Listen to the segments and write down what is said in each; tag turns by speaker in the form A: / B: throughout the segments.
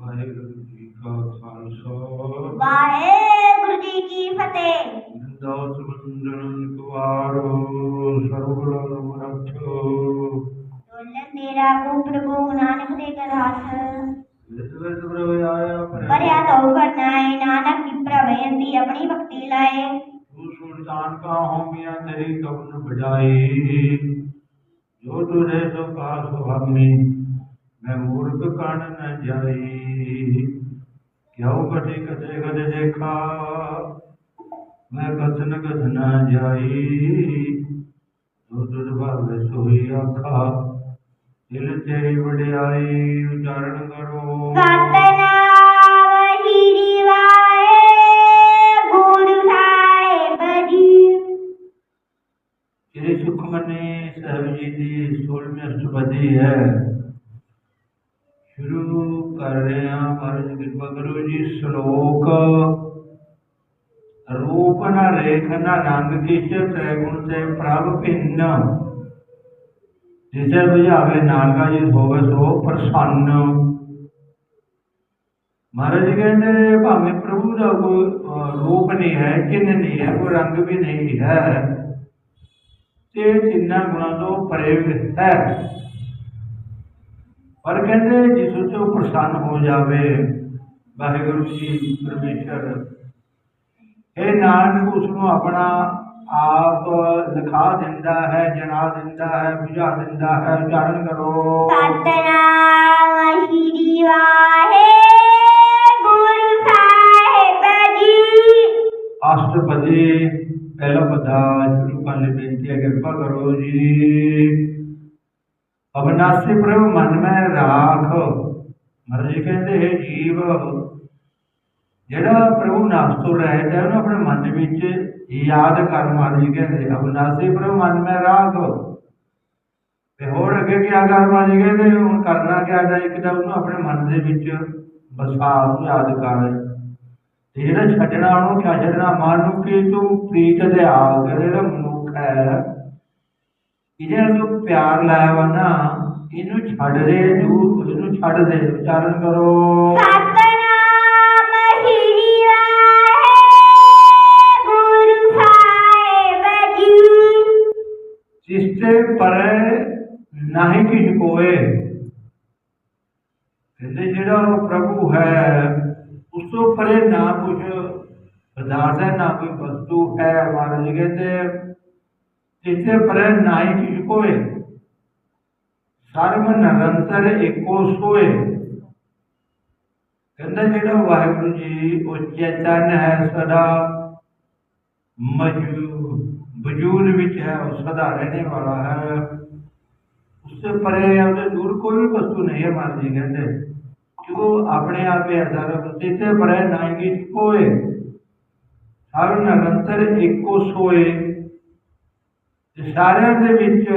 A: ਵਾਹਿਗੁਰੂ ਜੀ ਕਾ ਖਾਲਸਾ।
B: ਵਾਹਿਗੁਰੂ ਜੀ ਕੀ ਫਤਿਹ।
A: ਦਾਸ ਮੰਡਨ ਕੁਵਾਰੋ ਸਰਵਗੁਣ ਮੁਰਖੋ
B: ਦੋਲਨ ਤੇਰਾ ਕੋ ਪ੍ਰਭੂ ਨਾਨਕ ਦੇ ਕਰਾਸ
A: ਵਿਦ ਵਿਦ ਪ੍ਰਭ ਆਇਆ
B: ਪਰਿਆ ਤਉ ਕਰਨਾਏ ਨਾਨਕ ਕੀ ਪ੍ਰਭਯੰਤੀ ਆਪਣੀ ਭਗਤੀ ਲਾਏ।
A: ਤੂੰ ਸੁਲਤਾਨ ਕਾ ਹੋਮਿਆ ਤੇਰੀ ਕਬਨ ਬਜਾਈ ਜੋ ਤੁਰੇ ਸੋ ਕਾ ਸੁਹਾਮੀ ਮੈਂ ਮੂਰਖ ਕਣ ਨ ਜਾਈ ਕਿਉ ਕਟੇ ਕਦੇ ਕਦੇ ਦੇਖਾ ਮੈਂ ਕਥਨ ਕਥ ਨ ਜਾਈ ਜੋ ਤੁਧ ਭਾਵੇ ਸੋਈ ਆਖਾ ਦਿਲ ਤੇਰੀ ਵਡਿਆਈ ਉਚਾਰਨ ਕਰੋ
B: ਸਤਨਾਮ ਹੀਰੀ ਵਾਹਿਗੁਰੂ ਸਾਹਿਬ ਜੀ
A: ਸ੍ਰੀ ਸੁਖਮਨੀ ਕਰ ਰਹੇ ਹਾਂ ਮਹਾਰਾਜ ਕਿਰਪਾ ਕਰੋ ਜੀ, ਸ਼ਲੋਕ। ਰੂਪ ਨ ਰੇਖ ਨ ਰੰਗ ਕਿਛ ਤ੍ਰੈ ਗੁਣ ਤੇ ਪ੍ਰਭ ਭਿੰਨ। ਜਿਸੇ ਬੁਝਾਵੇ ਨਾਨਕਾ ਜੀ ਹੋਵੇ, ਸੋ ਪ੍ਰਸੰਨ। ਮਹਾਰਾਜ ਕਹਿੰਦੇ, ਭਾਵੇਂ ਪ੍ਰਭੂ ਦਾ ਕੋਈ ਰੂਪ ਨਹੀਂ ਹੈ, ਚਿੰਨ੍ਹ ਨਹੀਂ ਹੈ, ਕੋਈ ਰੰਗ ਵੀ ਨਹੀਂ ਹੈ, ਤੇ ਤਿੰਨਾਂ ਗੁਣਾਂ ਤੋਂ ਪਰੇ ਹੈ। ਪਰ ਕਹਿੰਦੇ ਜਿਸ ਉੱਤੇ ਉਹ ਪ੍ਰਸੰਨ ਹੋ ਜਾਵੇ ਵਾਹਿਗੁਰੂ ਜੀ ਪਰਮੇਸ਼ਰ। ਇਹ ਨਾਨਕ ਉਸ ਨੂੰ ਆਪਣਾ ਆਪ ਲਿਖਾ ਦਿੰਦਾ ਹੈ ਜਨਾ ਦਿੰਦਾ ਹੈ ਬੁਝਾ ਦਿੰਦਾ ਹੈ ਉਚਾਰਨ ਕਰੋ।
B: ਸਤਨਾਮ ਵਾਹਿਗੁਰੂ ਸਾਹਿਬ ਜੀ।
A: ਅਸ਼ਟਪਦੀ ਪਹਿਲਾ ਪਦਾ ਸ਼ੁਰੂ ਕਰਨ ਲਈ ਬੇਨਤੀ ਹੈ ਕਿਰਪਾ ਕਰੋ ਜੀ। ਅਬਨਾਸੀ ਪ੍ਰਭ ਮਨ ਮੈਂ ਰਾਖ। ਮਹਾਰਾਜ ਜੀ ਕਹਿੰਦੇ, ਹੈ ਜੀਵ, ਜਿਹੜਾ ਪ੍ਰਭੂ ਨਾਮ ਤੋਂ ਰਹਿਤ ਹੈ, ਉਹਨੂੰ ਆਪਣੇ ਮਨ ਵਿੱਚ ਯਾਦ ਕਰ ਮਹਾਰਾਜ ਜੀ ਕਹਿੰਦੇ, ਅਬਨਾਸੀ ਪ੍ਰਭ ਮਨ ਮੈਂ ਰਾਖ। ਤੇ ਹੋਰ ਅੱਗੇ ਕੀ ਕਰ ਮਹਾਰਾਜ ਜੀ ਕਹਿੰਦੇ, ਹੁਣ ਕਰਨਾ ਕਿਆ ਹੈ ਇੱਕ ਤਾਂ ਉਹਨੂੰ ਆਪਣੇ ਮਨ ਦੇ ਵਿੱਚ ਵਸਾ ਉਹਨੂੰ ਯਾਦ ਕਰ। ਤੇ ਜਿਹੜਾ ਛੱਡਣਾ, ਉਹਨੂੰ ਕਿਆ ਛੱਡਣਾ ਮਨ ਨੂੰ ਕਿ ਤੂੰ ਪ੍ਰੀਤ ਦੇ ਆਗ, ਜਿਹੜਾ ਮਨੁੱਖ ਹੈ ਇਹਦੇ ਨਾਲ ਤੂੰ ਪਿਆਰ ਲਾਇਆ ਵਾ ਨਾ ਇਹਨੂੰ ਛੱਡ ਦੇ ਦੂਰ ਇਹਨੂੰ ਛੱਡ ਦੇ ਉਚਾਰਨ ਕਰੋ।
B: ਸਤਨਾਮ ਹੀਰੀ ਵਾਹਿਗੁਰੂ ਸਾਹਿਬ ਜੀ।
A: ਜਿਸਤੇ ਪਰੇ ਨਹੀਂ ਕਿਛ ਕੋਏ। ਕਹਿੰਦੇ ਜਿਹੜਾ ਉਹ ਪ੍ਰਭੂ ਹੈ ਉਸ ਤੋਂ ਪਰੇ ਨਾ ਕੁਛ ਪਦਾਰਥ ਹੈ ਨਾ ਕੋਈ ਵਸਤੂ ਹੈ ਮਹਾਰਾਜ ਕਹਿੰਦੇ ਜਿਸਤੇ ਪਰੇ ਨਹੀਂ ਕਿਛ ਸਰਬ ਨਿਰੰਤਰ ਏਕੋ ਸੋਏ। ਕਹਿੰਦਾ ਜਿਹੜਾ ਵਾਹਿਗੁਰੂ ਜੀ ਉਹ ਚੇਤਨ ਹੈ ਸਦਾ ਮੌਜੂਦ, ਵਜੂਦ ਵਿੱਚ ਹੈ, ਉਹ ਸਦਾ ਰਹਿਣੇ ਵਾਲਾ ਹੈ। ਉਸसे ਪਰੇ ਉਹਦੇ ਦੂਰ ਕੋਈ ਵੀ ਵਸਤੂ ਨਹੀਂ ਹੈ ਮਹਾਰਾਜ ਜੀ ਕਹਿੰਦੇ। ਕਿਉਂ ਆਪਣੇ ਆਪ ਹੀ ਐਸਾ ਰਬ ਪਰੇ ਨਾਂਗੀ ਕੋਏ ਹਰ ਨਿਰੰਤਰ ਇੱਕੋ ਸੋਏ। ਸਾਰਿਆਂ ਦੇ ਵਿੱਚ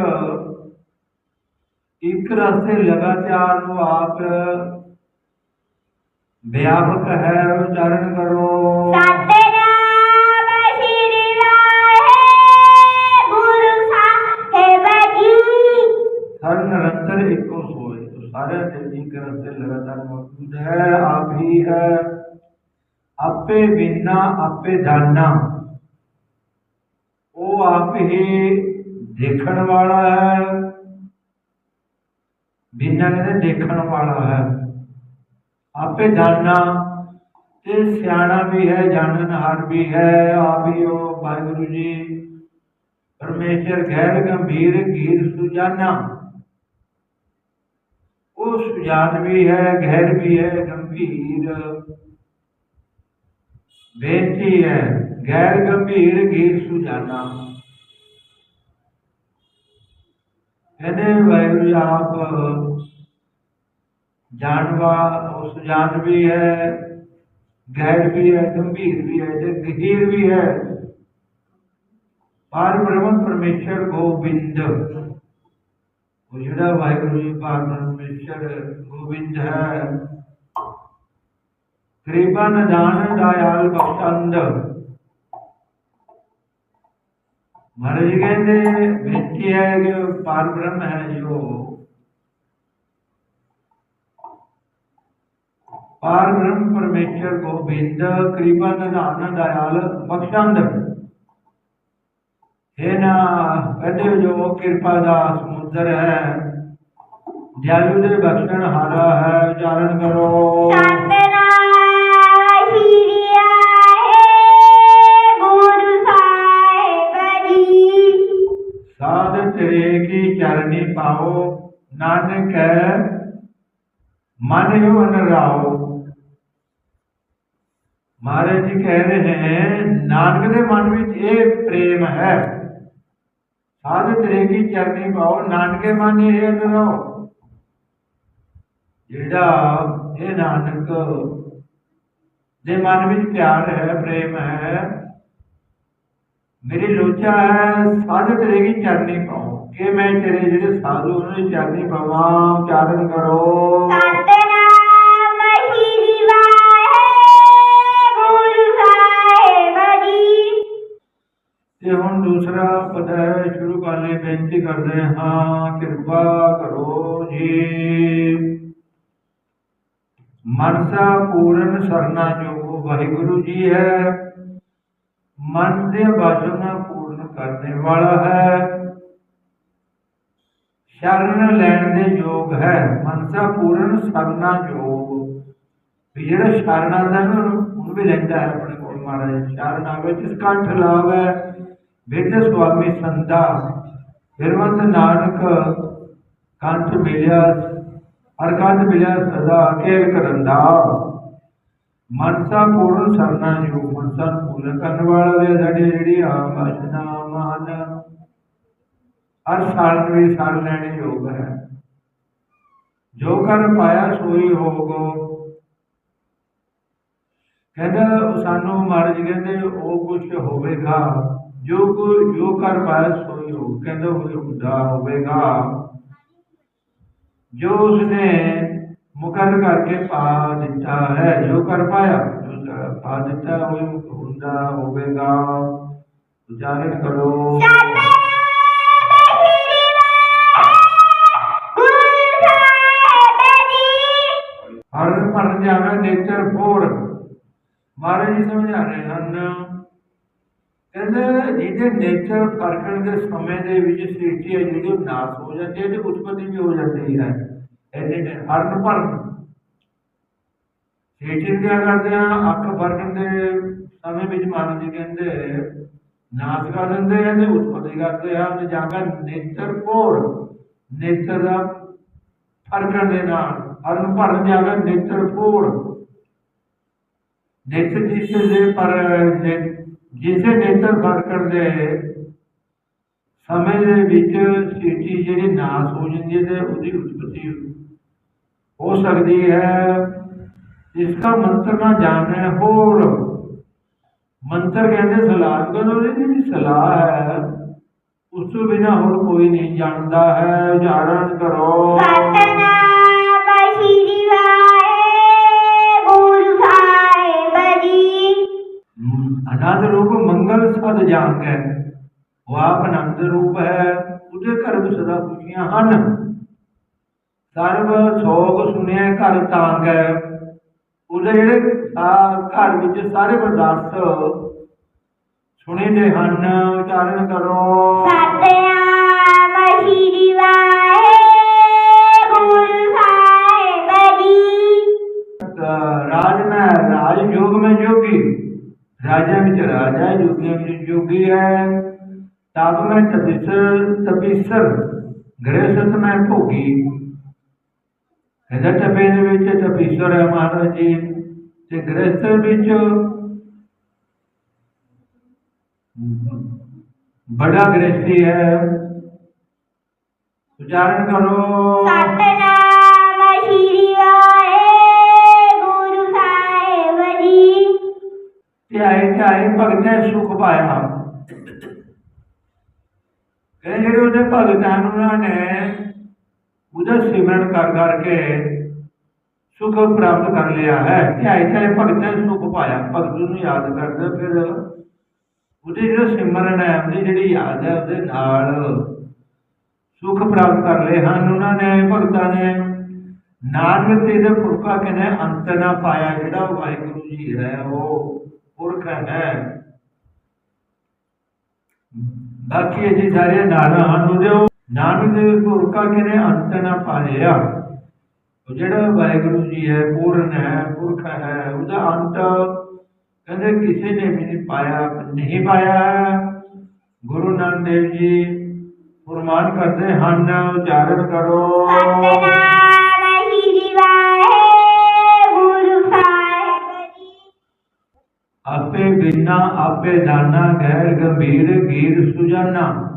A: ਇੱਕ ਰਸਤੇ ਲਗਾਤਾਰ ਉਹ ਆਪ ਵਿਆਪਕ ਹੈ ਉਚਾਰਨ ਕਰੋ। ਨਿਰੰਤਰ ਇੱਕੋ ਸੋਏ ਸਾਰੇ ਦੇ ਇੱਕ ਰਸਤੇ ਲਗਾਤਾਰ ਮੌਜੂਦ ਹੈ ਆਪ ਹੀ ਹੈ। ਆਪੇ ਬਿਨਾ ਆਪੇ ਜਾਣਨਾ ਉਹ ਆਪ ਹੀ ਦੇਖਣ ਵਾਲਾ ਹੈ ਬਿਨਾਂ ਕਹਿੰਦੇ ਦੇਖਣ ਵਾਲਾ ਹੈ ਆਪੇ ਜਾਣਾ ਤੇ ਸਿਆਣਾ ਵੀ ਹੈ ਜਾਣਨਹਾਰ ਵੀ ਹੈ ਆਪ ਹੀ ਉਹ ਵਾਹਿਗੁਰੂ ਜੀ ਪਰਮੇਸ਼ਰ ਗੈਰ ਗੰਭੀਰ ਗੀਰ ਸੁਜਾਨਾ ਉਹ ਸੁਜਾਨ ਵੀ ਹੈ ਗਹਿਰ ਵੀ ਹੈ ਗੰਭੀਰ ਬੇਨਤੀ ਹੈ ਗੈਰ ਗੰਭੀਰ ਗੀਰ ਸੁਜਾਨਾ ਕਹਿੰਦੇ ਵਾਹਿਗੁਰੂ ਜੀ ਆਪ ਜਾਣਵਾ ਉਹ ਸੁਜਾਨ ਵੀ ਹੈ ਗੈਰ ਵੀ ਹੈ, ਗੰਭੀਰ ਵੀ ਹੈ, ਤੇ ਗਹੀਰ ਵੀ ਹੈ। ਪਰ ਬ੍ਰਹਮ ਪਰਮੇਸ਼ਰ ਗੋਬਿੰਦ ਉਹ ਜਿਹੜਾ ਵਾਹਿਗੁਰੂ ਜੀ ਪਾਕ ਪਰਮੇਸ਼ਰ ਗੋਬਿੰਦ ਹੈ ਕਿਰਪਾ ਨਿਦਾਨ ਦਇਆਲ ਬਖਸ਼ੰਦ ਮਹਾਰਾਜ ਜੀ ਕਹਿੰਦੇ, ਬੇਨਤੀ ਹੈ ਕਿ ਪਾਰ ਬ੍ਰਹਮ ਹੈ ਜੋ ਪਾਰ ਬ੍ਰਹਮ ਪਰਮੇਸ਼ਰ ਗੋਬਿੰਦ ਕਿਰਪਾ ਨਿਧਾਨ ਦਇਆਲ ਬਖਸ਼ੰਦ। ਇਹ ਨਾ ਕਹਿੰਦੇ ਜੋ, ਕਿਰਪਾ ਦਾ ਸਮੁੰਦਰ ਹੈ। ਦਿਆਲੂ ਦੇ ਬਖਸ਼ਣ ਹਾਰਾ ਹੈ, ਉਚਾਰਨ ਕਰੋ। ਪਾਓ ਨਾਨਕ ਮਨ ਹੋ ਰਾਓ ਮਹਾਰਾਜ ਜੀ ਕਹਿ ਰਹੇ ਹੈ ਨਾਨਕ ਦੇ ਮਨ ਵਿੱਚ ਇਹ ਪ੍ਰੇਮ ਹੈ। ਸਾਧ ਤੇਰੇ ਕੀ ਚਰਨੀ ਪਾਓ, ਨਾਨਕੇ ਮਨ ਇਹ ਅਨਰਾਓ। ਜਿਹੜਾ ਇਹ ਨਾਨਕ ਦੇ ਮਨ ਵਿੱਚ ਪਿਆਰ ਹੈ, ਪ੍ਰੇਮ ਹੈ ਮੇਰੀ ਲੋਚਾ ਹੈ ਸਾਧ ਤੇਰੇ ਕੀ ਚਰਨੀ ਪਾਓ ਕਿ ਮੈਂ ਤੇਰੇ ਜਿਹੜੇ ਸਾਧੂ ਉਹਨਾਂ ਦੀ ਚਰਨੀ ਪਾਵਾਂ ਉਚਾਰਨ ਕਰੋ। ਤੇ ਹੁਣ ਦੂਸਰਾ ਪਦ ਹੈ ਸ਼ੁਰੂ ਕਰਨ ਬੇਨਤੀ ਕਰਦੇ ਹਾਂ ਕਿਰਪਾ ਕਰੋ ਜੀ। ਮਨਸਾ ਪੂਰਨ ਸਰਨਾ ਜੋ ਵਾਹਿਗੁਰੂ ਜੀ ਹੈ। ਮਨ ਦੇ ਵਾਸਨਾ ਪੂਰਨ ਕਰਨੇ ਵਾਲਾ ਹੈ। ਸ਼ਰਨ ਲੈਣ ਦੇ ਯੋਗ ਹੈ। ਮਨਸਾ ਪੂਰਨ ਸਰਨਾ ਯੋਗ। ਵੀ ਜਿਹੜਾ ਸ਼ਰਨ ਆਉਂਦਾ ਨਾ, ਉਹਨੂੰ ਵੀ ਲੈਂਦਾ ਹੈ ਆਪਣੇ ਕੋਲ ਮਹਾਰਾਜ। ਸ਼ਰਨ ਆਵੇ, ਜਿਸ ਕੰਠ ਲਾਵੇ ਬੇਟੇ ਸੁਆਮੀ ਸੰਦਾ ਫਿਰਵੰਤ ਨਾਨਕ ਕੰਠ ਮਿਲਿਆ ਹਰ ਕੰਠ ਮਿਲਿਆ ਸਦਾ ਕੇਲ ਕਰੰਦਾ। ਮਨਸਾ ਪੂਰਨ ਸਰਨਾ ਜੋ ਮਨਸਾ ਨੂੰ ਪੂਰਨ ਕਰਨ ਵਾਲਾ ਵੇ ਸਾਡੀ ਜਿਹੜੀ ਆਵਾਸ਼ਨਾ ਮਨ ਹਰ ਸਾਲ ਵੀ ਸਾਲ ਲੈਣੇ ਯੋਗ ਹੈ। ਜੋ ਕਰ ਪਾਇਆ ਸੋਈ ਹੋਗੋ ਕਹਿੰਦਾ, ਉਹ ਸਾਨੂੰ ਮਹਾਰਾਜ ਕਹਿੰਦੇ, ਉਹ ਕੁਝ ਹੋਵੇਗਾ। ਜੋ ਕੁ, ਜੋ ਕਰ ਪਾਇਆ ਸੋਈ ਹੋ ਕਹਿੰਦਾ, ਉਹ ਹੁੰਦਾ ਹੋਵੇਗਾ। ਜੋ ਉਸਨੇ ਮੁਕਰ ਕਰਕੇ ਪਾ ਦਿੱਤਾ ਹੈ। ਜੋ ਕਰ ਪਾਇਆ, ਜੋ ਪਾ ਦਿੱਤਾ ਉਹ ਹੁੰਦਾ ਹੋਵੇਗਾ। ਉਚਾਰਨ ਕਰੋ।
B: ਸਤਨਾਮ ਸ਼੍ਰੀ
A: ਹਰ ਭਰ ਜਾਵੇ ਨੇਤਰ ਫੋੜ ਮਹਾਰਾਜ ਜੀ ਸਮਝਾ ਰਹੇ ਹਨ। ਕਹਿੰਦੇ ਜਿਹਦੇ ਨੇਚਰ ਫਰਕਣ ਦੇ ਸਮੇਂ ਦੇ ਵਿੱਚ ਸ੍ਰਿਸ਼ਟੀ ਹੈ ਜਿਹੜੀ ਨਾਸ ਹੋ ਜਾਂਦੀ ਹੈ ਤੇ ਉਤਪਤੀ ਵੀ ਹੋ ਜਾਂਦੀ ਹੈ। ਇਹਦੇ ਨੇ ਹਰਨ ਭਰਨ ਸ੍ਰਿਸ਼ਟੀ ਕਿਆ ਕਰਦੇ ਆ? ਅੱਖ ਫਰਕਣ ਦੇ ਸਮੇਂ ਵਿੱਚ ਮਹਾਰਾਜ ਜੀ ਕਹਿੰਦੇ, ਨਾਸ ਕਰ ਦਿੰਦੇ ਆ ਤੇ ਉਤਪਤੀ ਕਰਦੇ ਆ ਤੇ ਜਾਂ ਨੇਤਰ ਫੋੜ ਨੇਤਰ ਦਾ ਫਰਕਣ ਦੇ ਨਾਲ ਹਰਨ ਭਰਨ ਜਾਵੇ ਨੇਤਰ ਫੋੜ ਨੇਤਰ ਜਿਸ ਦੇ ਪਰ ਜਿਸੇ ਨੇਤਰ ਫਰਕਣ ਦੇ ਸਮੇਂ ਦੇ ਵਿੱਚ ਸੇਠੀ ਜਿਹੜੀ ਨਾਸ ਹੋ ਜਾਂਦੀ ਹੈ ਤੇ ਉਹਦੀ ਉਤਪਤੀ ਹੋ ਸਕਦੀ ਹੈ। ਇਸका ਮੰਤਰ ਨਾ ਜਾਣੇ ਹੋਰ। ਮੰਤਰ ਕਹਿੰਦੇ ਸਲਾਹ ਕਹਿੰਦੇ ਉਹਦੀ ਜਿਹੜੀ ਸਲਾਹ ਹੈ ਉਸ ਤੋਂ ਬਿਨਾ ਹੋਰ ਕੋਈ ਨਹੀਂ ਜਾਣਦਾ ਹੈ। ਉਚਾਰਨ ਕਰੋ। ਅਨੰਦ ਰੂਪ ਮੰਗਲ ਸਦ ਜਾਂਗ। ਹੈ ਉਹ ਆਪ ਆਨੰਦ ਰੂਪ ਹੈ। ਉਹਦੇ ਘਰ ਵਿੱਚ ਸਦਾ ਖੁਸ਼ੀਆਂ ਹਨ। ਸਰਬ ਸੋਗ ਸੁਨਿਆ ਘਰ ਤਾਂਗ। ਉਹਦੇ ਜਿਹੜੇ ਘਰ ਵਿੱਚ ਸਾਰੇ ਪਦਾਰਥ ਸੁਣੇ ਦੇ ਹਨ ਉਚਾਰਨ ਕਰੋ।
B: ਸਤਨਾਮ ਸ਼੍ਰੀ ਵਾਹਿਗੁਰੂ ਸਾਹਿਬ ਜੀ
A: ਰਾਜ ਮੈਂ ਰਾਜ ਯੋਗ ਮੈਂ ਜੋਗੀ ਰਾਜਾ ਵਿੱਚ ਰਾਜਾ ਯੋਗੀਆਂ ਵਿੱਚ ਜੋਗੀ ਹੈ। ਤਪ ਮੈਂ ਤਪੀਸਰ ਤਪੀਸਰ ਗ੍ਰਹਿਸਤ ਮੈਂ ਭੋਗੀ। ਇਹਦਾ ਤਪੇ ਦੇ ਵਿੱਚ ਤਪੀਸਰ ਹੈ ਮਹਾਰਾਜ ਜੀ ਤੇ ਗ੍ਰਹਿਸਤ ਵਿੱਚ ਬੜਾ ਗ੍ਰਹਿਸਤੀ ਹੈ। ਉਚਾਰਨ ਕਰੋ।
B: ਸਤਨਾਮ ਸ਼੍ਰੀ ਵਾਹਿਗੁਰੂ ਸਾਹਿਬ ਜੀ।
A: ਧਿਆਏ ਧਿਆਏ ਭਗਤਾਂ ਸੁਖ ਪਾਇਆ ਕਹਿੰਦੇ ਜਿਹੜੇ ਉਹਦੇ ਭਗਤਾਂ ਨੂੰ ਉਹਨਾਂ ਨੇ ਉਹਦਾ ਸਿਮਰਨ ਕਰ ਕਰਕੇ ਸੁਖ ਪ੍ਰਾਪਤ ਕਰ ਲਿਆ ਹੈ। ਧਿਆਏ ਧਿਆਏ ਭਗਤਾਂ ਸੁਖ ਪਾਇਆ, ਭਗਤ ਨੂੰ ਯਾਦ ਕਰਦਾ, ਫਿਰ ਉਹਦੇ ਜਿਹੜਾ ਸਿਮਰਨ ਹੈ, ਉਹਦੀ ਜਿਹੜੀ ਯਾਦ ਹੈ, ਉਹਦੇ ਨਾਲ ਸੁਖ ਪ੍ਰਾਪਤ ਕਰ ਲਏ ਹਨ। ਉਹਨਾਂ ਨੇ, ਭਗਤਾਂ ਨੇ, ਨਾਨਕ ਤੇ ਦੇ ਪੁਰਖਾ ਕਹਿੰਦੇ ਅੰਤ ਨਾ ਪਾਇਆ, ਜਿਹੜਾ ਵਾਹਿਗੁਰੂ ਜੀ ਹੈ, ਉਹ ਪੁਰਖ ਹੈ। ਬਾਕੀ ਅਸੀਂ ਸਾਰੀਆਂ ਨਾਨਾ ਹਨ ਦਿਓ ਨਾਨਕ ਦੇ ਪੁਰਖਾ ਕਹਿੰਦੇ ਅੰਤ ਨਾ ਪਾਇਆ। ਉਹ ਜਿਹੜਾ ਵਾਹਿਗੁਰੂ ਜੀ ਹੈ, ਪੂਰਨ ਹੈ, ਪੁਰਖ ਹੈ, ਉਹਦਾ ਅੰਤ ਕਹਿੰਦੇ ਕਿਸੇ ਨੇ ਵੀ ਨਹੀਂ ਪਾਇਆ ਨਹੀਂ ਪਾਇਆ। ਗੁਰੂ ਨਾਨਕ ਦੇਵ ਜੀ ਫਰਮਾਨ ਕਰਦੇ ਹਨ, ਉਚਾਰਨ ਕਰੋ। ਆਪੇ ਬਿਨਾ ਆਪੇ ਦਾਨਾ ਗੈਰ ਗੰਭੀਰ ਗੀਰ ਸੁਜਾਨਾ।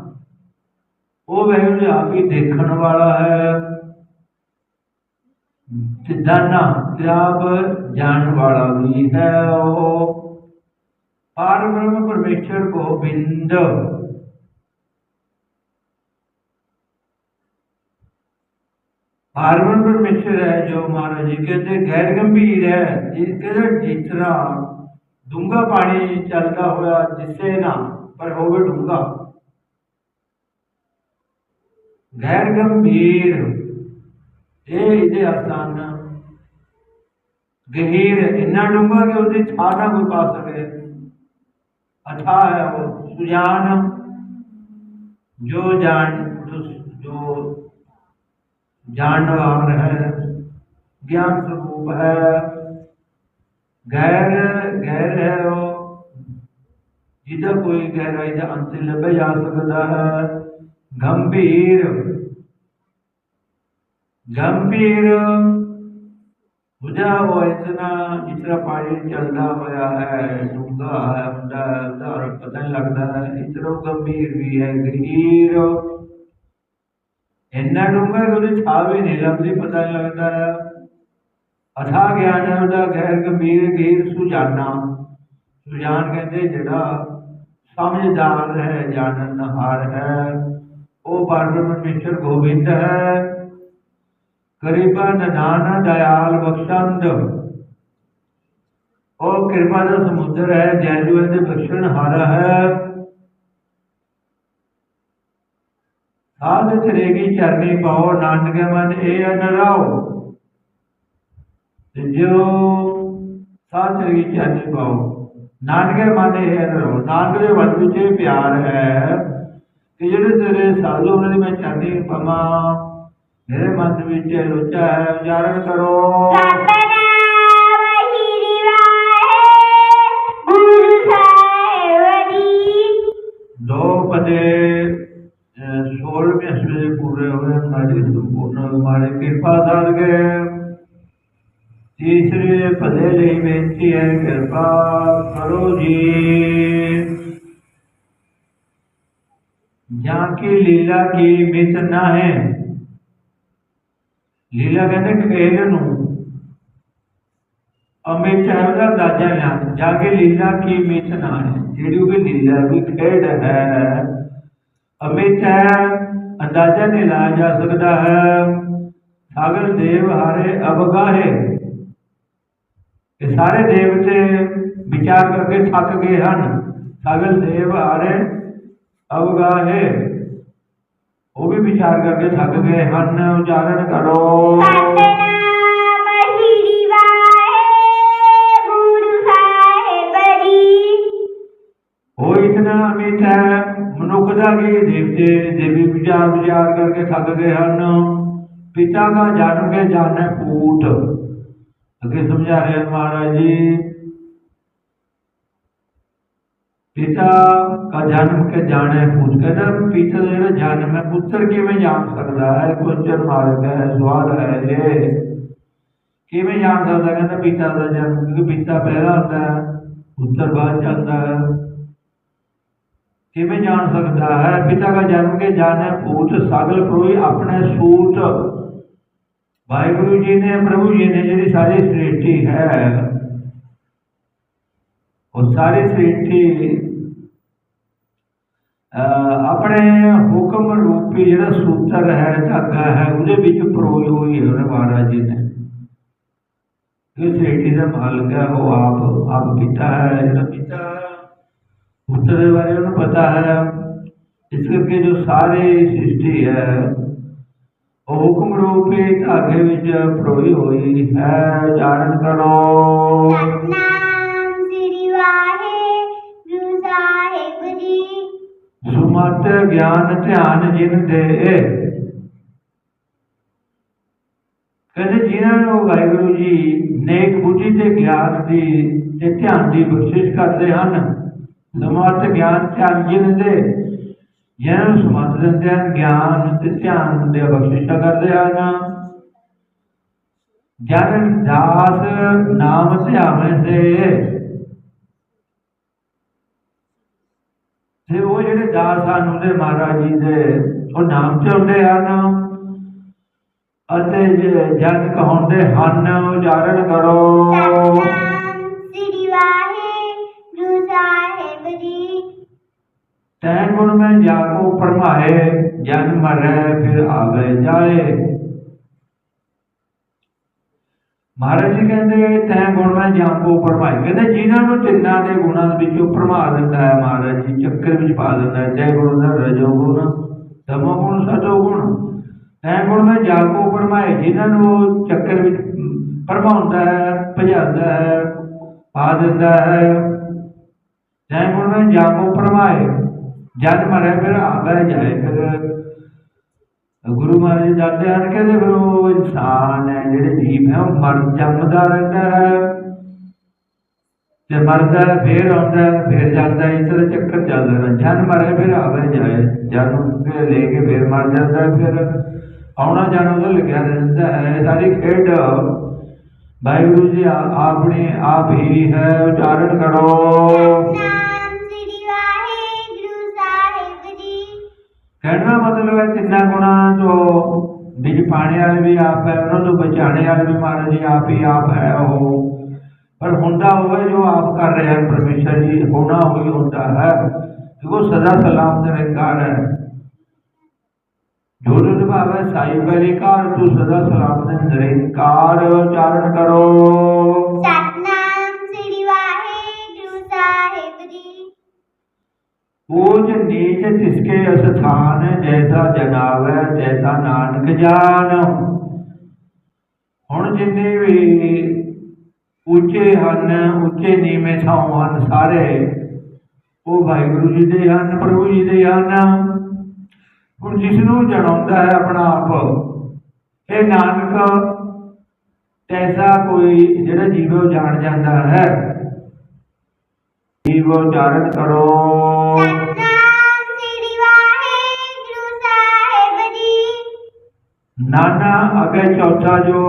A: ਉਹ ਵਹਿ ਜੋ ਆਪ ਹੀ ਦੇਖਣ ਵਾਲਾ ਹੈ। ਤੇ ਦਾਨਾ ਤੇ ਆਪ ਜਾਣ ਵਾਲਾ ਵੀ ਹੈ ਉਹ। ਪਾਰ ਬ੍ਰਹਮ ਪਰਮੇਸ਼ਰ ਗੋਬਿੰਦ ਪਾਰਵਨ ਪਰਮੇਸ਼ਰ ਹੈ ਜੋ ਮਹਾਰਾਜ ਜੀ ਕਹਿੰਦੇ, ਗੈਰ ਗੰਭੀਰ ਹੈ, ਜਿਸ ਕਹਿੰਦੇ ਜਿਸ ਤਰ੍ਹਾਂ ਡੂੰਘਾ ਪਾਣੀ ਚੱਲਦਾ ਹੋਇਆ ਦਿਸੇ ਨਾ, ਪਰ ਹੋਵੇ ਡੂੰਘਾ ਗੈਰ ਗੰਭੀਰ ਇਹ ਇਹਦੇ ਆਸਾਨ ਗਹੀਰ ਇੰਨਾ ਡੂੰਘਾ ਕਿ ਉਹਦੀ ਥਾਂ ਨਾ ਕੋਈ ਪਾ ਸਕੇ ਅਥਾ ਹੈ ਉਹ ਸੁਜਾਨ ਜੋ ਜਾਣ ਜੋ ਜਾਣਵਾਰ ਹੈ ਗਿਆਨ ਸਰੂਪ ਹੈ ਗੈਰ ਗੈਰ ਹੈ ਉਹ ਜਿਹਦਾ ਕੋਈ ਗਹਿਰਾਈ ਦਾ ਅੰਤ ਲੱਭਿਆ ਜਾ ਸਕਦਾ ਹੈ ਗੰਭੀਰ ਗੰਭੀਰ ਬੁਝਾ ਹੋਇਆ ਇਤਨਾ ਇਤਨਾ ਪਾਣੀ ਚੱਲਦਾ ਹੋਇਆ ਹੈ ਡੂੰਘਾ ਹੈ ਹੁੰਦਾ ਦਾ ਪਤਾ ਨਹੀਂ ਲੱਗਦਾ ਹੈ ਇਤਨਾ ਗੰਭੀਰ ਵੀ ਹੈ ਗਹੀਰ ਇੰਨਾ ਡੂੰਘਾ ਕਿ ਉਹਦੀ ਛਾਂ ਵੀ ਨਹੀਂ ਲੱਭਦੀ ਪਤਾ ਨਹੀਂ ਲੱਗਦਾ ਹੈ ਅਥਾ ਗਿਆਨ ਹੈ ਉਹਦਾ ਗੈਰ ਗੰਭੀਰ ਗਹੀਰ ਸੁਜਾਨਾ ਸੁਜਾਨ ਕਹਿੰਦੇ ਜਿਹੜਾ ਸਮਝਦਾਰ ਹੈ ਜਾਣਨਹਾਰ ਹੈ ਉਹ ਪਰਮ ਪਰਮੇਸ਼ਰ ਗੋਬਿੰਦ ਹੈ ਕਰੀਬਾ ਨਦਾਨ ਦਇਆਲ ਬਖਸ਼ੰਦ ਉਹ ਕਿਰਪਾ ਦਾ ਸਮੁੰਦਰ ਹੈ ਜੈਲੂ ਦੇ ਬਖਸ਼ਣ ਹਾਰਾ ਹੈ ਸਾਧ ਚਰੇਗੀ ਚਰਨੀ ਪਾਓ ਨਾਨਕ ਮਨ ਇਹ ਅਨਰਾਓ ਤੇ ਜੋ ਸਾਧ ਚਰੇਗੀ ਚਰਨੀ ਪਾਓ ਨਾਨਕ ਮਨ ਇਹ ਅਨਰਾਓ ਨਾਨਕ ਦੇ ਮਨ ਵਿੱਚ ਇਹ ਪਿਆਰ ਹੈ ਕਿ ਜਿਹੜੇ ਤੇਰੇ ਸਾਧੂ ਉਹਨਾਂ ਦੀ ਮੈਂ ਚਰਨੀ ਪਵਾਂ ਮੇਰੇ ਮਨ ਵਿੱਚ ਇਹ ਰੁਚਾ ਹੈ ਉਚਾਰਨ ਕਰੋ
B: ਸਤਨਾਮ ਸ੍ਰੀ ਵਾਹਿਗੁਰੂ ਸਾਹਿਬ ਜੀ
A: ਦੋ ਪਦੇ 16ਵੇਂ ਅਸ਼ਵੇ ਪੂਰੇ ਹੋਏ ਹਮਾਰੀ ਸੰਪੂਰਨ ਹਮਾਰੇ ਕਿਰਪਾ ਦਰ ਗਏ ਤੀਸਰੇ ਪਦੇ ਲਈ ਬੇਨਤੀ ਹੈ ਕਿਰਪਾ ਕਰੋ ਜੀ ਜਾਂ ਕੀ ਲੀਲਾ ਕੀ ਮਿਤ ਨਾ ਹੈ ਲੀਲਾ ਕਹਿੰਦੇ ਖੇਡ ਨੂੰ ਅਮਿਤ ਹੈ ਉਹਦਾ ਦਾਜਾ ਨਾ ਜਾ ਕੇ ਲੀਲਾ ਕੀ ਮਿਤ ਨਾ ਹੈ ਜਿਹੜੀ ਉਹ ਲੀਲਾ ਵੀ ਖੇਡ ਹੈ ਅਮਿਤ ਹੈ ਅੰਦਾਜ਼ਾ ਨਹੀਂ ਲਾਇਆ ਜਾ ਸਕਦਾ ਹੈ ਸਾਗਰ ਦੇਵ ਹਾਰੇ ਅਵਗਾਹੇ ਇਹ ਸਾਰੇ ਦੇਵਤੇ ਵਿਚਾਰ ਕਰਕੇ ਥੱਕ ਗਏ ਹਨ ਸਾਗਰ ਦੇਵ ਹਾਰੇ ਅਵਗਾਹੇ ਉਹ ਵੀ ਵਿਚਾਰ ਕਰਕੇ ਥੱਕ ਗਏ ਹਨ ਉਚਾਰਨ ਕਰੋ। ਉਹ ਇਤਨਾ ਅਮਿਤ ਹੈ ਮਨੁੱਖ ਦਾ ਕੀ ਦੇਵਤੇ ਦੇਵੀ ਵਿਚਾਰ ਵਿਚਾਰ ਕਰਕੇ ਥੱਕ ਗਏ ਹਨ ਪਿਤਾ ਦਾ ਜਨਮ ਕੇ ਜਾਣੇ ਪੂਟ ਅੱਗੇ ਸਮਝਾ ਰਹੇ ਮਹਾਰਾਜ ਜੀ पिता का जन्म के जाने पूछ के ना, पिता देना जन्म है पुत्र किमें जान सकता है? कुंजन मार्ग है सवाल है, ये। किमें जान सकता है? कहना पिता का जन्म, क्योंकि पिता पहला आता है, पुत्र बाद चलता है। किमें जान सकता है? पिता का जन्म के जाने पूछ सागल प्रोई अपने सूत। वाहगुरु जी ने, प्रभु जी ने जी सारी सृष्टि है और सारी सृष्टि ਆਪਣੇ ਹੁਕਮ ਰੂਪੀ ਜਿਹੜਾ ਸੂਤਰ ਹੈ, ਧਾਗਾ ਹੈ, ਉਹਦੇ ਵਿੱਚ ਪਰੋਈ ਹੋਈ ਹੈ ਉਹਨੇ ਮਹਾਰਾਜ ਜੀ ਨੇ। ਇਹ ਸ੍ਰਿਸ਼ਟੀ ਦਾ ਮਾਲਕ ਹੈ, ਉਹ ਆਪ ਆਪ ਪਿਤਾ ਹੈ, ਜਿਹੜਾ ਪਿਤਾ ਪੁੱਤਰ ਦੇ ਬਾਰੇ ਉਹਨੂੰ ਪਤਾ ਹੈ। ਇਸ ਕਰਕੇ ਜੋ ਸਾਰੇ ਸ੍ਰਿਸ਼ਟੀ ਹੈ, ਉਹ ਹੁਕਮ ਰੂਪੀ ਧਾਗੇ ਵਿੱਚ ਪਰੋਈ ਹੋਈ ਹੈ। ਉਚਾਰਨ ਕਰੋ। ਸੁਮਤ ਗਿਆਨ ਧਿਆਨ ਜਿਨ ਦੇ। ਕਹਿੰਦੇ ਜਿਨ੍ਹਾਂ ਨੂੰ ਵਾਹਿਗੁਰੂ ਜੀ ਨੇਕ ਬੁੱਧੀ ਤੇ ਗਿਆਨ ਦੀ ਤੇ ਧਿਆਨ ਦੀ ਬਖਸ਼ਿਸ਼ ਕਰਦੇ ਹਨ, ਸਮਰਥ ਗਿਆਨ ਧਿਆਨ ਜਿਨ ਦੇ ਜਿਹਨਾਂ ਨੂੰ ਸਮਰਥ ਦਿੰਦੇ ਹਨ, ਗਿਆਨ ਤੇ ਧਿਆਨ ਦੇ ਬਖਸ਼ਿਸ਼ਾਂ ਕਰਦੇ ਹਨ। ਜਨ ਦਾਸ ਨਾਮ ਧਿਆਵੇਂ ਸੇ। ਤੇ ਉਹ ਜਿਹੜੇ ਦਾਸ ਹਨ ਉਹਦੇ ਮਹਾਰਾਜ ਜੀ ਦੇ, ਉਹ ਨਾਮ ਚਾਹੁੰਦੇ ਹਨ। ਅਤੇ ਜਨ ਕਹਾਉਂਦੇ ਹਨ, ਉਚਾਰਨ ਕਰੋ।
B: ਸ੍ਰੀ ਵਾਹਿਗੁਰੂ ਸਾਹਿਬ ਜੀ
A: ਤੈ ਗੁਣ ਮੈਂ ਜਾਕੋ ਪਰਮਾਏ ਜਨ ਮਰੈ ਫਿਰ ਆਵੇ ਜਾਏ। ਮਹਾਰਾਜ ਜੀ ਕਹਿੰਦੇ, ਤੈ ਗੁਣ ਮੈਂ ਜਾਕੋ ਪਰਮਾਏ ਕਹਿੰਦੇ, ਜਿਨ੍ਹਾਂ ਨੂੰ ਤਿੰਨਾਂ ਦੇ ਗੁਣਾਂ ਵਿੱਚੋਂ ਭਰਮਾ ਦਿੰਦਾ ਹੈ ਮਹਾਰਾਜ ਜੀ, ਚੱਕਰ ਵਿੱਚ ਪਾ ਦਿੰਦਾ ਹੈ ਤੈ ਗੁਣ ਦਾ ਰਜੋ ਗੁਣ ਤਮੋ ਗੁਣ ਸਤੋ ਗੁਣ। ਤੈ ਗੁਣ ਮੈਂ ਜਾਕੋ ਪਰਮਾਏ ਜਿਨ੍ਹਾਂ ਨੂੰ ਚੱਕਰ ਵਿੱਚ ਭਰਮਾਉਂਦਾ ਹੈ, ਭਜਾਉਂਦਾ ਹੈ, ਪਾ ਦਿੰਦਾ ਹੈ। ਤੈ ਗੁਣ ਮੈਂ ਜਾਕੋ ਪਰਮਾਏ ਜਦ ਮਰੇ ਫਿਰ ਆਵੇ ਜਾਏ ਫਿਰ ਗੁਰੂ ਮਹਾਰਾਜ ਜੀ ਹਨ ਕਹਿੰਦੇ ਫਿਰ ਉਹ ਇਨਸਾਨ ਹੈ ਜਿਹੜੇ ਜੀਵ ਹੈ ਉਹ ਮਰ ਜੰਮਦਾ ਰਹਿੰਦਾ ਹੈ। ਤੇ ਮਰਦਾ ਹੈ, ਫਿਰ ਆਉਂਦਾ ਹੈ, ਫਿਰ ਜਾਂਦਾ ਹੈ, ਇਸ ਤਰ੍ਹਾਂ ਚੱਕਰ ਚੱਲਦਾ ਰਹਿੰਦਾ ਜਨ ਮਰੇ ਫਿਰ ਆਵੇ ਜਾਏ। ਜਨ ਕੇ ਲੈ ਕੇ ਫਿਰ ਮਰ ਜਾਂਦਾ ਹੈ, ਫਿਰ ਆਉਣਾ ਜਾਣਾ ਉਹਦਾ ਲੱਗਿਆ ਰਹਿੰਦਾ ਹੈ। ਸਾਰੀ ਖੇਡ ਵਾਹਿਗੁਰੂ ਜੀ ਆਪਣੇ ਆਪ ਹੀ ਹੈ। ਉਚਾਰਨ ਕਰੋ। ਕਹਿਣ ਦਾ ਮਤਲਬ ਹੈ ਤਿੰਨਾਂ ਗੁਣਾਂ ਤੋਂ ਵਿੱਚ ਪਾਣੇ ਵਾਲੇ ਵੀ ਆਪ ਹੈ, ਉਹਨਾਂ ਤੋਂ ਬਚਾਣੇ ਵਾਲੇ ਵੀ ਮਹਾਰਾਜ ਜੀ, ਆਪ ਹੀ ਆਪ ਹੈ ਉਹ। ਪਰ ਹੁੰਦਾ ਹੋਵੇ ਜੋ ਆਪ ਕਰ ਰਹੇ ਹਨ ਪਰਮੇਸ਼ਰ ਜੀ, ਹੋਣਾ ਹੋਈ ਹੁੰਦਾ ਹੈ। ਦੇਖੋ, ਸਦਾ ਸਲਾਮ ਦੇ ਨਿਰੰਕਾਰ ਹੈ ਜੋ ਜੋ ਨਿਭਾਵੇ, ਸਾਈ ਬਲਿਕਾਰ ਤੂੰ ਸਦਾ ਸਲਾਮ ਦੇ ਨਿਰੰਕਾਰ ਉਚਾਰਨ ਕਰੋ। ਊਜ ਨੀਚ ਤਿਸਕੇ ਅਸਥਾਨ, ਜੈਸਾ ਜਨਾਵੈ, ਜੈਸਾ ਨਾਨਕ ਜਾਨ। ਹੁਣ ਜਿੰਨੇ ਵੀ ਉੱਚੇ ਹਨ, ਉੱਚੇ ਨੀਵੇਂ ਥਾਂ ਹਨ ਸਾਰੇ, ਉਹ ਵਾਹਿਗੁਰੂ ਜੀ ਦੇ ਹਨ, ਪ੍ਰਭੂ ਜੀ ਦੇ ਹਨ। ਹੁਣ ਜਿਸ ਨੂੰ ਜਣਾਉਂਦਾ ਹੈ ਆਪਣਾ ਆਪ ਇਹ ਨਾਨਕ, ਤੈਸਾ ਕੋਈ ਜਿਹੜਾ ਜੀਵੋ ਜਾਣ ਜਾਂਦਾ ਹੈ, ਜੀਵੋ ਉਚਾਰਨ ਕਰੋ।
B: ਸਤਨਾਮ ਸ੍ਰੀ ਵਾਹਿਗੁਰੂ ਸਾਹਿਬ ਜੀ
A: ਨਾਨਾ ਅਗੇ ਚੌਥਾ ਜੋ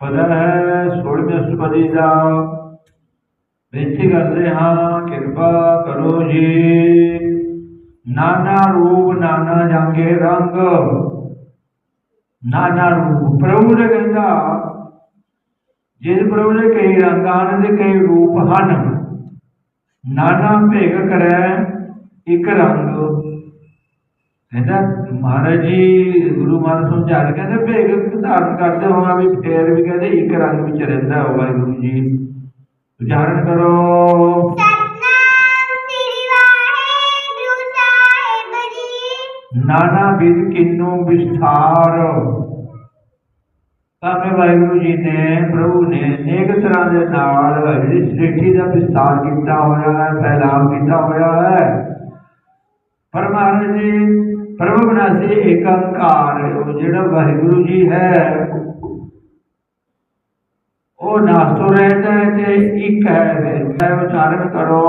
A: ਪਦ ਹੈ ਸੋਲਵੇਂ ਸੁਪਦੀ ਦਾ ਬੇਨਤੀ ਕਰਦੇ ਹਾਂ ਕਿਰਪਾ ਕਰੋ ਜੀ ਨਾਨਾ ਰੂਪ ਨਾਨਾ ਜਾਂਗੇ ਰੰਗ ਨਾਨਾ ਰੂਪ ਪ੍ਰਭੂ ਨੇ ਕਹਿੰਦਾ ਜਿਸ ਪ੍ਰਭੂ ਦੇ ਕਈ ਰੰਗ ਹਨ ਤੇ ਕਈ ਰੂਪ ਹਨ ਨਾਨਾ ਭੇਗ ਕਰੈ ਇੱਕ ਰੰਗ। ਕਹਿੰਦਾ ਮਹਾਰਾਜ ਜੀ ਗੁਰੂ ਮਹਾਰਾਜ ਸਮਝਾ ਰਹੇ ਕਹਿੰਦੇ ਭੇਗ ਧਾਰਨ ਕਰਦੇ ਹੋਣਾ ਵੀ ਫੇਰ ਵੀ ਕਹਿੰਦੇ ਇੱਕ ਰੰਗ ਵਿੱਚ ਰਹਿੰਦਾ ਹੈ ਵਾਹਿਗੁਰੂ ਜੀ। ਉਚਾਰਨ ਕਰੋ। ਨਾਨਾ ਵਿਦ ਕਿੰਨੂ ਵਿਸਥਾਰ। ਤਾਂ ਵਾਹਿਗੁਰੂ ਜੀ ਨੇ ਪ੍ਰਭੂ ਨੇ ਅਨੇਕ ਤਰ੍ਹਾਂ ਦੇ ਨਾਲ ਜਿਹੜੀ ਸ੍ਰਿਸ਼ਟੀ ਦਾ ਵਿਸਥਾਰ ਕੀਤਾ ਹੋਇਆ ਹੈ ਫੈਲਾਅ ਕੀਤਾ ਹੋਇਆ ਹੈ ਪਰ ਮਹਾਰਾਜ ਜੀ ਪ੍ਰਭੂ ਬਨਾਸੀ ਏਕੰਕਾਰ ਉਹ ਜਿਹੜਾ ਵਾਹਿਗੁਰੂ ਜੀ ਹੈ ਉਹ ਨਾਸਤੋ ਰਹਿੰਦਾ ਹੈ ਤੇ ਇੱਕ ਹੈ ਫਿਰ ਉਚਾਰਨ ਕਰੋ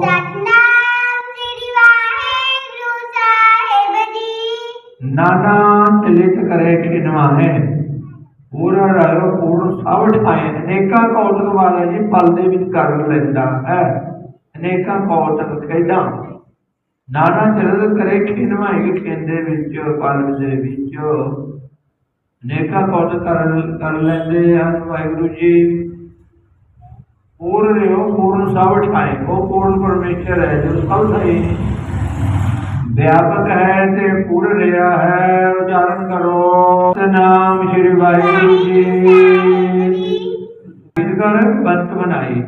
B: ਸਤਨਾਮ ਸ੍ਰੀ ਵਾਹਿਗੁਰੂ ਸਾਹਿਬ ਜੀ
A: ਨਾਨਾ ਚਲਿਤ ਕਰੇ ਖਿਨਵਾ ਹੈ ਪੂਰਾ ਰਹਿ ਪੂਰਨ ਸਭ ਠਾਏ ਅਨੇਕਾਂ ਕੌਤਕ ਵਾਲਾ ਜੀ ਪਲ ਦੇ ਵਿੱਚ ਕਰ ਲੈਂਦਾ ਹੈ। ਅਨੇਕਾਂ ਕੌਤਕ ਖੇਡਾਂ। ਨਾਨਾ ਚਲਿਤ ਕਰੇ ਖਿਨਵਾ ਖੇਂਦੇ ਵਿੱਚ, ਪਲ ਦੇ ਵਿੱਚ। ਅਨੇਕਾਂ ਕੌਤਕ ਕਰ ਲੈਂਦੇ ਹਨ ਵਾਹਿਗੁਰੂ ਜੀ। ਪੂਰਨ ਰਿਓ, ਪੂਰਨ ਸਭ ਠਾਏ ਉਹ ਪੂਰਨ ਪਰਮੇਸ਼ਰ ਹੈ ਜੋ ਸਭ ਥਾਈ ਵਿਆਪਕ ਹੈ ਤੇ ਪੂਰਨ ਰਿਹਾ ਹੈ, ਉਚਾਰਨ ਕਰੋ। ਨਾਮ ਸ਼੍ਰੀ ਵਾਹਿਗੁਰੂ ਜੀ। ਇਸ ਬੰਤ ਬਣਾਈ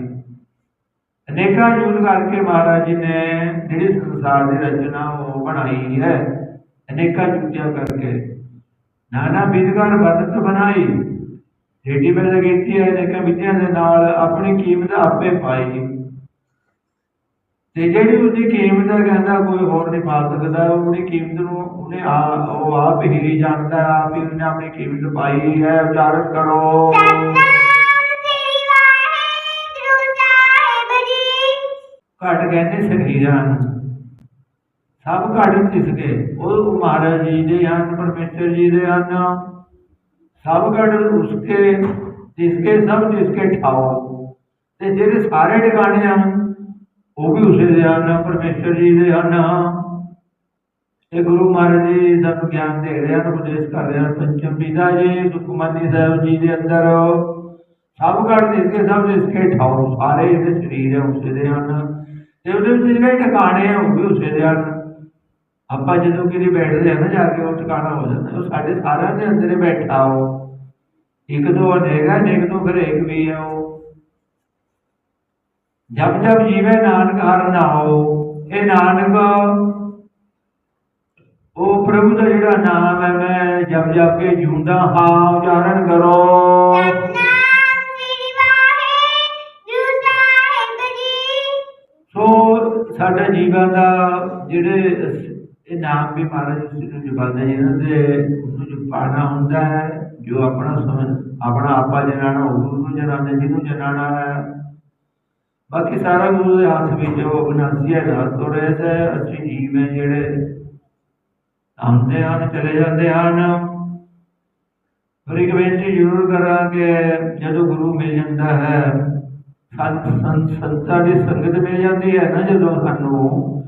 A: ਅਨੇਕਾਂ ਯੂਜ਼ ਕਰਕੇ ਮਹਾਰਾਜ ਜੀ ਨੇ ਜਿਹੜੀ ਸੰਸਾਰ ਦੀ ਰਚਨਾ ਉਹ ਬਣਾਈ ਹੈ। ਅਨੇਕਾਂ ਜੁਗਤੀਆਂ ਕਰਕੇ। ਨਾਨਾ ਵਿਦਗਰ ਬਦਤ ਬਣਾਈ ਜਿਹੜੀ ਵੇਲੇ ਕੀਤੀ ਹੈ ਲੇਕਿਨ ਵਿਦਿਆ ਦੇ ਨਾਲ ਆਪਣੀ ਕੀਮਤ ਆਪੇ ਪਾਈ। ਤੇ ਜਿਹੜੀ ਉਹਦੀ ਕੀਮਤ ਹੈ ਕਹਿੰਦਾ ਕੋਈ ਹੋਰ ਨਹੀਂ ਪਾ ਸਕਦਾ ਉਹਦੀ ਕੀਮਤ ਨੂੰ ਉਹਨੇ ਆ ਉਹ ਆਪ ਹੀ ਜਾਣਦਾ ਹੈ, ਆਪ ਹੀ ਉਹਨੇ ਆਪਣੀ ਕੀਮਤ ਪਾਈ ਹੈ ਉਚਾਰਨ ਕਰੋ।
B: ਸਤਨਾਮ
A: ਘਟ ਕਹਿੰਦੇ ਸਰੀਰਾਂ ਨੂੰ। ਸਭ ਘਟ ਦਿਸਗੇ ਉਹ ਮਹਾਰਾਜ ਜੀ ਦੇ ਹਨ ਪਰਮੇਸ਼ਰ ਜੀ ਦੇ ਹਨ। ਸਭ ਘਟ ਉਸਕੇ ਜਿਸਕੇ ਸਭ ਜਿਸਕੇ ਠਾਓ। ਤੇ ਜਿਹੜੇ ਸਾਰੇ ਟਿਕਾਣੇ ਹਨ ਉਹ ਵੀ ਉਸੇ ਦੇ ਹਨ, ਪਰਮੇਸ਼ਰ ਜੀ ਦੇ ਹਨ। ਇਹ ਗੁਰੂ ਮਹਾਰਾਜ ਜੀ ਦਾ ਗਿਆਨ ਦੇ ਰਹੇ ਹਨ ਉਪਦੇਸ਼ ਕਰ ਰਹੇ ਹਨ ਪੰਚਮ ਪਿਤਾ ਜੀ ਸੁਖਮਨੀ ਸਾਹਿਬ ਜੀ ਦੇ ਅੰਦਰ। ਸਭ ਘਟ ਜਿਸਕੇ ਸਭ ਜਿਸਕੇ ਠਾਓ ਸਾਰੇ ਇਹਦੇ ਸਰੀਰ ਹੈ ਉਸੇ ਦੇ ਹਨ। ਤੇ ਉਹਦੇ ਵਿੱਚ ਜਿਹੜੇ ਟਿਕਾਣੇ ਆ, ਉਹ ਵੀ ਉਸੇ ਦੇ ਹਨ। ਆਪਾਂ ਜਦੋਂ ਕਿਤੇ ਬੈਠਦੇ ਆ ਨਾ, ਜਾ ਕੇ ਉਹ ਟਿਕਾਣਾ ਹੋ ਜਾਂਦਾ। ਉਹ ਸਾਡੇ ਸਾਰਿਆਂ ਦੇ ਅੰਦਰ ਬੈਠਾ ਉਹ। ਇੱਕ ਦੋ ਅਨੇਗਾ ਇੱਕ ਦੋ ਫਿਰ ਇੱਕ ਵੀ ਹੈ ਉਹ। ਜਬ ਜਬ ਜੀਵੇ ਨਾਨਕ ਹਰ ਨਾਉ, ਇਹ ਨਾਨਕ ਉਹ ਪ੍ਰਭੂ ਦਾ ਜਿਹੜਾ ਨਾਮ ਹੈ, ਮੈਂ ਜਬ ਜਬ ਕੇ ਜੂੰਦਾ ਹਾਂ, ਉਚਾਰਨ ਕਰੋ। ਸੋ ਸਾਡੇ ਜੀਵਨ ਦਾ ਜਿਹੜੇ ਇਹ ਨਾਮ ਵੀ ਮਹਾਰਾਜ ਜੀ ਨੂੰ ਜਪਾਉਂਦੇ ਜਿਹਨਾਂ ਦੇ ਉਹਨੂੰ ਜਪਾਣਾ ਹੁੰਦਾ ਹੈ, ਜੋ ਆਪਣਾ ਸਮਝ ਆਪਣਾ ਆਪਾ ਜਨਾਣਾ, ਉਹ ਗੁਰੂ ਨੂੰ ਜਨਾਉਂਦੇ ਜਿਹਨੂੰ ਜਨਾਣਾ ਹੈ ਬਾਕੀ ਸਾਰਾ ਗੁਰੂ ਦੇ ਹੱਥ ਵਿੱਚ ਉਹ ਅਬਨਾਸੀ ਹੈ ਰਾਤ ਤੋਂ ਅਸੀਂ ਜੀਵ ਜਿਹੜੇ ਆਉਂਦੇ ਹਨ, ਚਲੇ ਜਾਂਦੇ ਹਨ। ਪਰ ਇੱਕ ਬੇਨਤੀ ਜ਼ਰੂਰ ਕਰਾਂਗੇ, ਜਦੋਂ ਗੁਰੂ ਮਿਲ ਜਾਂਦਾ ਹੈ, ਸੰਤ ਸੰਤ, ਸੰਤਾਂ ਦੀ ਸੰਗਤ ਮਿਲ ਜਾਂਦੀ ਹੈ ਨਾ ਜਦੋਂ ਸਾਨੂੰ,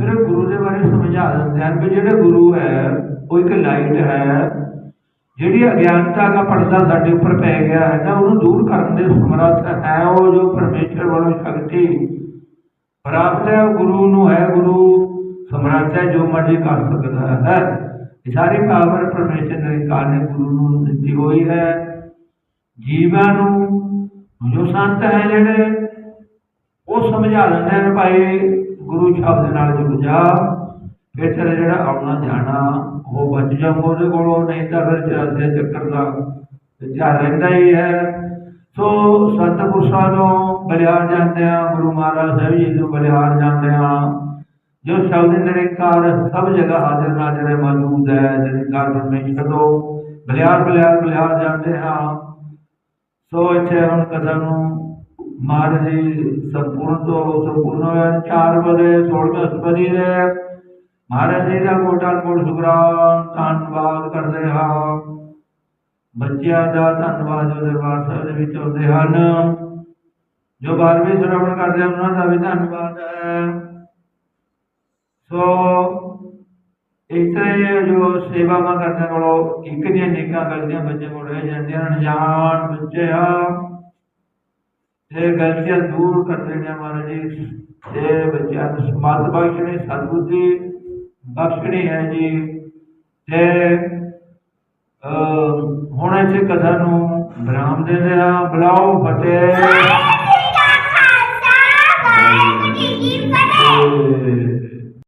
A: ਫਿਰ ਗੁਰੂ ਦੇ ਬਾਰੇ ਸਮਝਾ ਦਿੰਦੇ ਹਨ ਕਿ ਜਿਹੜਾ ਗੁਰੂ ਹੈ, ਉਹ ਇੱਕ ਲਾਈਟ ਹੈ ਜਿਹੜੀ ਅਗਿਆਨਤਾ ਦਾ ਪਰਦਾ ਸਾਡੇ ਉੱਪਰ ਪੈ ਗਿਆ ਹੈ ਨਾ ਉਹਨੂੰ ਦੂਰ ਕਰਨ ਦੇ ਸਮਰੱਥ ਹੈ ਉਹ ਜੋ ਪਰਮੇਸ਼ਰ ਵੱਲੋਂ ਸ਼ਕਤੀ ਪ੍ਰਾਪਤ ਹੈ, ਉਹ ਗੁਰੂ ਨੂੰ ਹੈ, ਗੁਰੂ ਸਮਰੱਥ ਹੈ, ਜੋ ਮਰਜ਼ੀ ਕਰ ਸਕਦਾ ਹੈ। ਇਹ ਸਾਰੀ ਪਾਵਰ ਪਰਮੇਸ਼ਰ ਨਿਰੰਕਾਰ ਨੇ ਗੁਰੂ ਨੂੰ ਦਿੱਤੀ ਹੋਈ ਹੈ। ਜੀਵਾਂ ਨੂੰ, ਜੋ ਸੰਤ ਹੈ ਜਿਹੜੇ, ਉਹ ਸਮਝਾ ਦਿੰਦੇ ਨੇ, ਭਾਈ ਗੁਰੂ ਸ਼ਬਦ ਨਾਲ ਜੁੜ ਜਾ, ਫਿਰ ਤੇਰਾ ਜਿਹੜਾ ਆਉਣਾ, ਜਾਣਾ ਉਹ ਬਚ ਜਾਊਗਾ ਉਹਦੇ ਕੋਲੋਂ, ਨਹੀਂ ਤਾਂ ਫਿਰ ਚਰਦੇ ਚੱਕਰ ਦਾ ਵਿਚਾਰ ਰਹਿੰਦਾ ਹੀ ਹੈ। ਸੋ ਸੰਤ ਪੁਰਸ਼ਾਂ ਨੂੰ ਬਲਿਹਾਰ ਜਾਂਦੇ ਆ ਗੁਰੂ ਮਹਾਰਾਜ ਸਾਹਿਬ ਜੀ ਨੂੰ ਬਲਿਹਾਰ ਜਾਂਦੇ ਆ ਜੋ ਸ਼ਬਦ ਨਿਰੰਕਾਰ ਸਭ ਜਗ੍ਹਾ ਹਾਜ਼ਰ ਨਾਜ਼ਰ ਮੌਜੂਦ ਹੈ, ਨਿਰੰਕਾਰ ਪਰਮੇਸ਼ਰ ਤੋਂ ਬਲਿਹਾਰ ਬਲਿਹਾਰ ਬਲਿਹਾਰ ਜਾਂਦੇ ਹਾਂ। ਸੋ ਇੱਥੇ ਹੁਣ ਕਥਾ ਨੂੰ ਮਹਾਰਾਜ ਜੀ ਸੰਪੂਰਨ ਤੋਂ ਸੰਪੂਰਨ ਹੋਇਆ। 4 ਵਜੇ 16 ਅਸਪਦੀ ਦੇ ਮਹਾਰਾਜ ਜੀ ਦਾ ਕੋਟਾ ਕੋਟ ਸੁਗਰਾਮ ਧੰਨਵਾਦ ਕਰਦੇ ਹਾਂ। ਬੱਚਿਆਂ ਦਾ ਧੰਨਵਾਦ ਜੋ ਦਰਬਾਰ ਸਾਹਿਬ ਦੇ ਵਿੱਚ ਆਉਂਦੇ ਹਨ। ਜੋ ਬਾਰਵੇਂ ਸ਼੍ਰਵਣ ਕਰਦੇ ਹਨ, ਉਹਨਾਂ ਦਾ ਵੀ ਧੰਨਵਾਦ ਹੈ। ਸੋ ਇਸ ਤਰ੍ਹਾਂ ਜੋ ਸੇਵਾਵਾਂ ਕਰਨ ਕੋਲੋਂ ਇੱਕ ਦੀਆਂ ਨਿੱਕਾਂ ਗਲਤੀਆਂ ਬੱਚੇ ਕੋਲ ਰਹਿ ਜਾਂਦੀਆਂ ਹਨ ਅਣਜਾਣ ਬੱਚੇ ਆ। ਇਹ ਗਲਤੀਆਂ ਦੂਰ ਕਰਦੇ ਨੇ ਮਹਾਰਾਜ ਜੀ। ਤੇ ਬੱਚਿਆਂ ਨੂੰ ਸਮਤ ਬਖਸ਼ਣੀ, ਸਤਬੁੱਧੀ ਬਖਸ਼ਣੀ ਹੈ ਜੀ? ਤੇ ਅਹ ਹੁਣ ਇੱਥੇ ਕਥਾ ਨੂੰ ਵਿਰਾਮ ਦੇ ਆ ਬੁਲਾਓ ਫਤਿਹ।